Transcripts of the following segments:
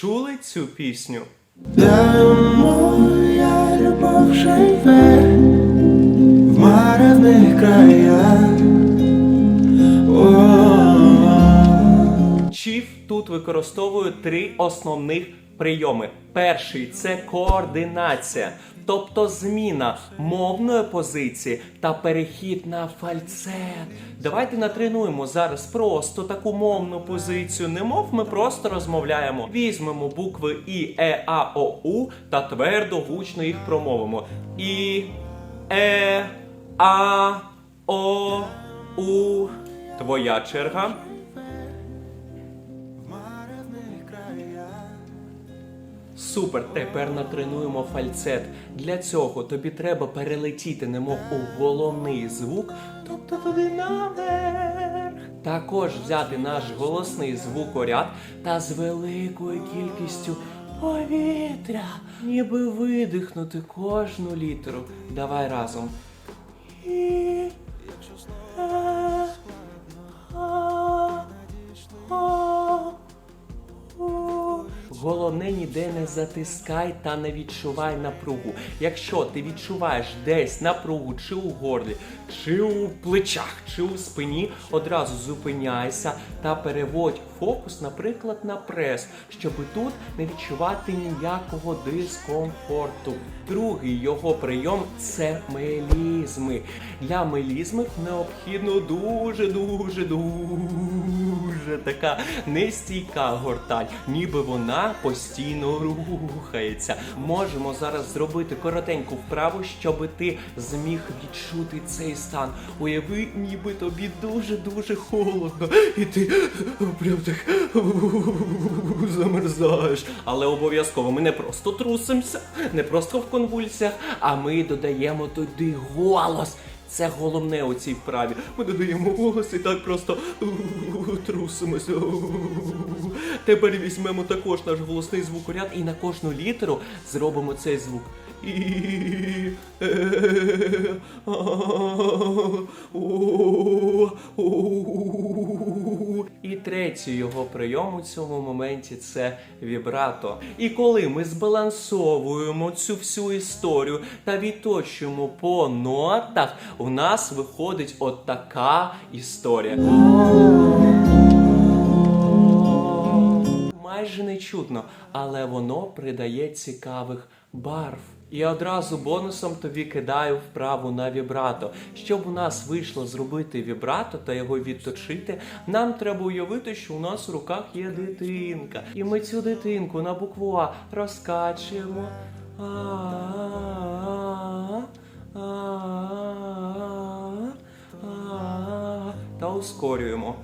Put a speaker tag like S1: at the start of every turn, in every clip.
S1: чули цю пісню?
S2: Де моя любов живе в маревних краях.
S1: Чіф тут використовує три основних прийоми. Перший це координація, тобто зміна мовної позиції та перехід на фальцет. Давайте натренуємо зараз просто таку мовну позицію. Немов ми просто розмовляємо. Візьмемо букви І, Е, А, О, У та твердо гучно їх промовимо. І, Е, А, О, У. Твоя черга. Супер, тепер натренуємо фальцет. Для цього тобі треба перелетіти, немов у головний звук, тобто туди наверх. Також взяти наш голосний звукоряд та з великою кількістю повітря, ніби видихнути кожну літеру. Давай разом. І, Головне ніде не затискай та не відчувай напругу. Якщо ти відчуваєш десь напругу чи у горлі, чи у плечах, чи у спині, одразу зупиняйся та переводь фокус, наприклад, на прес, щоб тут не відчувати ніякого дискомфорту. Другий його прийом це мелізми. Для мелізмів необхідно дуже, дуже, дуже така нестійка гортань, ніби вона постійно рухається. Можемо зараз зробити коротеньку вправу, щоб ти зміг відчути цей стан. Уяви, ніби тобі дуже дуже холодно, і ти прям так замерзаєш. Але обов'язково ми не просто трусимося, не просто в конвульсіях, а ми додаємо туди голос. Це головне у цій вправі. Ми додаємо голос і так просто трусимося. Тепер візьмемо також наш голосний звукоряд і на кожну літеру зробимо цей звук. І третій його прийом у цьому моменті це вібрато. І коли ми збалансовуємо цю всю історію та відточуємо по нотах, у нас виходить от така історія. Майже не чутно, але воно придає цікавих барв. І одразу бонусом тобі кидаю вправу на вібрато. Щоб у нас вийшло зробити вібрато та його відточити, нам треба уявити, що у нас в руках є дитинка. І ми цю дитинку на букву А розкачуємо. А-а-а, Та ускорюємо.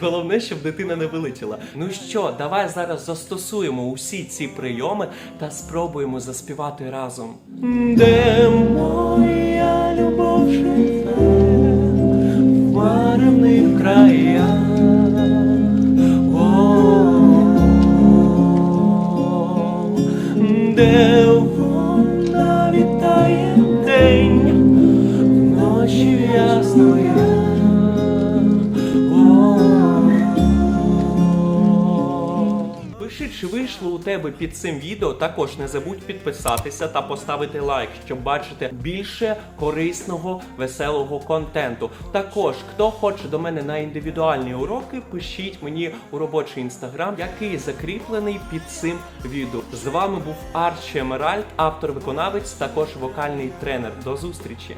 S1: Головне, щоб дитина не вилетіла. Ну що, давай зараз застосуємо усі ці прийоми та спробуємо заспівати разом. Де Пиши, чи вийшло у тебе під цим відео. Також не забудь підписатися та поставити лайк, щоб бачити більше корисного, веселого контенту. Також, хто хоче до мене на індивідуальні уроки, пишіть мені у робочий інстаграм, який закріплений під цим відео. З вами був Арчі Емеральд, автор-виконавець, також вокальний тренер. До зустрічі!